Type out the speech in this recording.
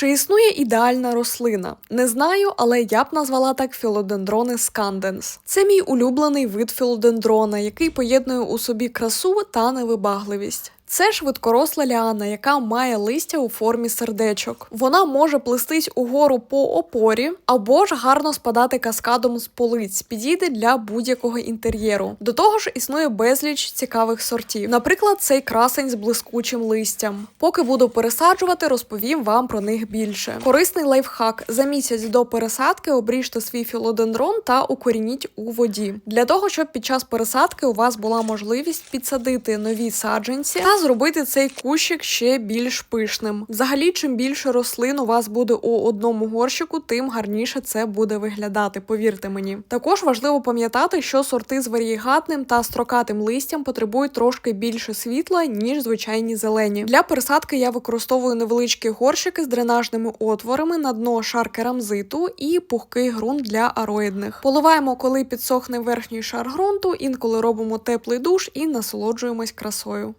Чи існує ідеальна рослина? Не знаю, але я б назвала так філодендрони сканденс. Це мій улюблений вид філодендрона, який поєднує у собі красу та невибагливість. Це швидкоросла ліана, яка має листя у формі сердечок. Вона може плестись угору по опорі або ж гарно спадати каскадом з полиць, підійде для будь-якого інтер'єру. До того ж, існує безліч цікавих сортів. Наприклад, цей красень з блискучим листям. Поки буду пересаджувати, розповім вам про них більше. Корисний лайфхак: за місяць до пересадки обріжте свій філодендрон та укорініть у воді. Для того, щоб під час пересадки у вас була можливість підсадити нові саджанці та зробити цей кущик ще більш пишним. Взагалі, чим більше рослин у вас буде у одному горщику, тим гарніше це буде виглядати. Повірте мені. Також важливо пам'ятати, що сорти з варієгатним та строкатим листям потребують трошки більше світла ніж звичайні зелені. Для пересадки я використовую невеличкі горщики з дренажними отворами на дно шар керамзиту і пухкий ґрунт для ароїдних. Поливаємо, коли підсохне верхній шар ґрунту, інколи робимо теплий душ і насолоджуємось красою.